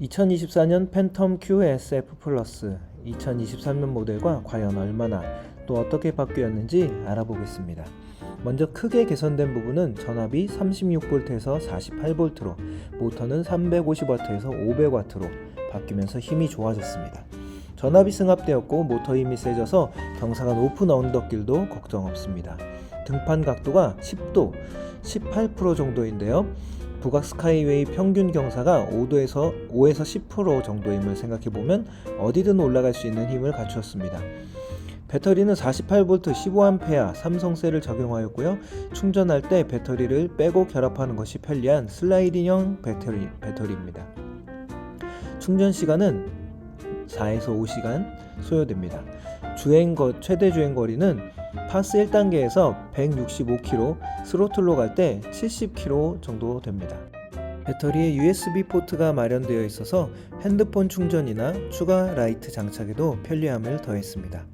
2024년 팬텀 Q SF 플러스 2023년 모델과 과연 얼마나 또 어떻게 바뀌었는지 알아보겠습니다. 먼저 크게 개선된 부분은 전압이 36V에서 48V로 모터는 350W에서 500W로 바뀌면서 힘이 좋아졌습니다. 전압이 승합되었고 모터 힘이 세져서 경사가 높은 언덕길도 걱정 없습니다. 등판 각도가 10도, 18% 정도인데요. 북악 스카이웨이 평균 경사가 5도에서 5에서 10% 정도임을 생각해 보면 어디든 올라갈 수 있는 힘을 갖추었습니다. 배터리는 48V 15A 삼성셀을 적용하였고요. 충전할 때 배터리를 빼고 결합하는 것이 편리한 슬라이딩형 배터리, 배터리입니다. 충전 시간은 4에서 5시간 소요됩니다. 주행 거, 최대 주행 거리는 파스 1단계에서 165km, 스로틀로 갈 때 70km 정도 됩니다. 배터리에 USB 포트가 마련되어 있어서 핸드폰 충전이나 추가 라이트 장착에도 편리함을 더했습니다.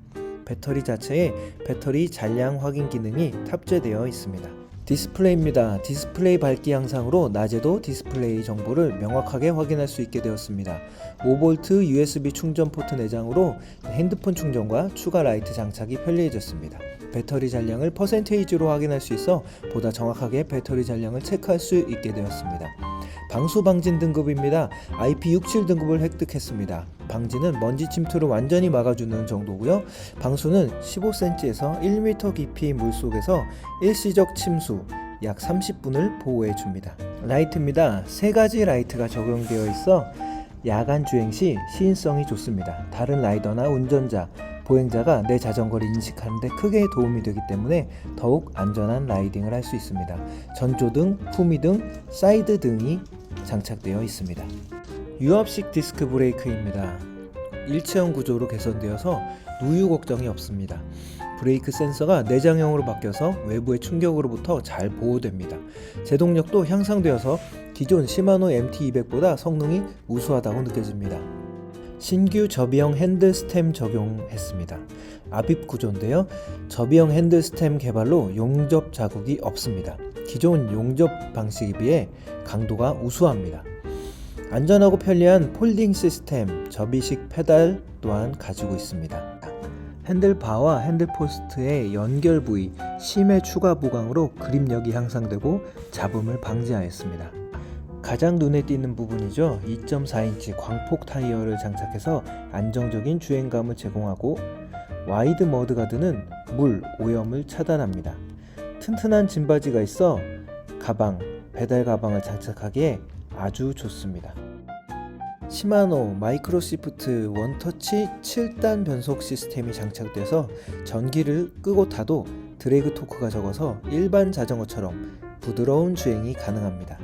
배터리 자체에 배터리 잔량 확인 기능이 탑재되어 있습니다. 디스플레이입니다. 디스플레이 밝기 향상으로 낮에도 디스플레이 정보를 명확하게 확인할 수 있게 되었습니다. 5V USB 충전 포트 내장으로 핸드폰 충전과 추가 라이트 장착이 편리해졌습니다. 배터리 잔량을 퍼센테이지로 확인할 수 있어 보다 정확하게 배터리 잔량을 체크할 수 있게 되었습니다. 방수 방진 등급입니다. IP67 등급을 획득했습니다. 방지는 먼지 침투를 완전히 막아주는 정도고요. 방수는 15cm에서 1m 깊이 물속에서 일시적 침수 약 30분을 보호해 줍니다. 라이트입니다. 세 가지 라이트가 적용되어 있어 야간 주행 시 시인성이 좋습니다. 다른 라이더나 운전자, 보행자가 내 자전거를 인식하는데 크게 도움이 되기 때문에 더욱 안전한 라이딩을 할 수 있습니다. 전조등, 후미등, 사이드 등이 장착되어 있습니다. 유압식 디스크 브레이크입니다. 일체형 구조로 개선되어서 누유 걱정이 없습니다. 브레이크 센서가 내장형으로 바뀌어서 외부의 충격으로부터 잘 보호됩니다. 제동력도 향상되어서 기존 시마노 MT200보다 성능이 우수하다고 느껴집니다. 신규 접이형 핸들 스템 적용했습니다. 압입 구조인데요. 접이형 핸들 스템 개발로 용접 자국이 없습니다. 기존 용접 방식에 비해 강도가 우수합니다. 안전하고 편리한 폴딩 시스템, 접이식 페달 또한 가지고 있습니다. 핸들바와 핸들포스트의 연결 부위, 심의 추가 보강으로 그립력이 향상되고 잡음을 방지하였습니다. 가장 눈에 띄는 부분이죠. 2.4인치 광폭 타이어를 장착해서 안정적인 주행감을 제공하고 와이드 머드 가드는 물, 오염을 차단합니다. 튼튼한 짐바지가 있어 가방, 배달 가방을 장착하기에 아주 좋습니다. 시마노 마이크로 시프트 원터치 7단 변속 시스템이 장착돼서 전기를 끄고 타도 드래그 토크가 적어서 일반 자전거처럼 부드러운 주행이 가능합니다.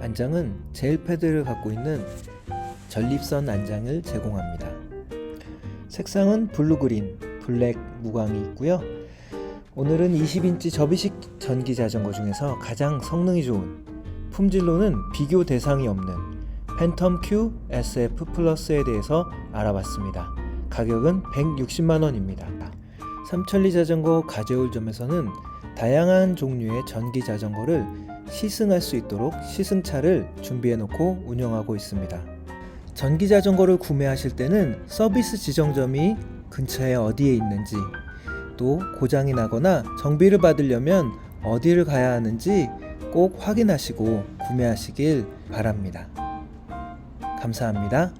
안장은 젤 패드를 갖고 있는 전립선 안장을 제공합니다. 색상은 블루그린, 블랙 무광이 있고요. 오늘은 20인치 접이식 전기 자전거 중에서 가장 성능이 좋은 품질로는 비교 대상이 없는 팬텀 Q SF 플러스에 대해서 알아봤습니다. 가격은 160만 원입니다. 삼천리 자전거 가재울점에서는 다양한 종류의 전기 자전거를 시승할 수 있도록 시승차를 준비해 놓고 운영하고 있습니다. 전기 자전거를 구매하실 때는 서비스 지정점이 근처에 어디에 있는지 또 고장이 나거나 정비를 받으려면 어디를 가야 하는지 꼭 확인하시고 구매하시길 바랍니다. 감사합니다.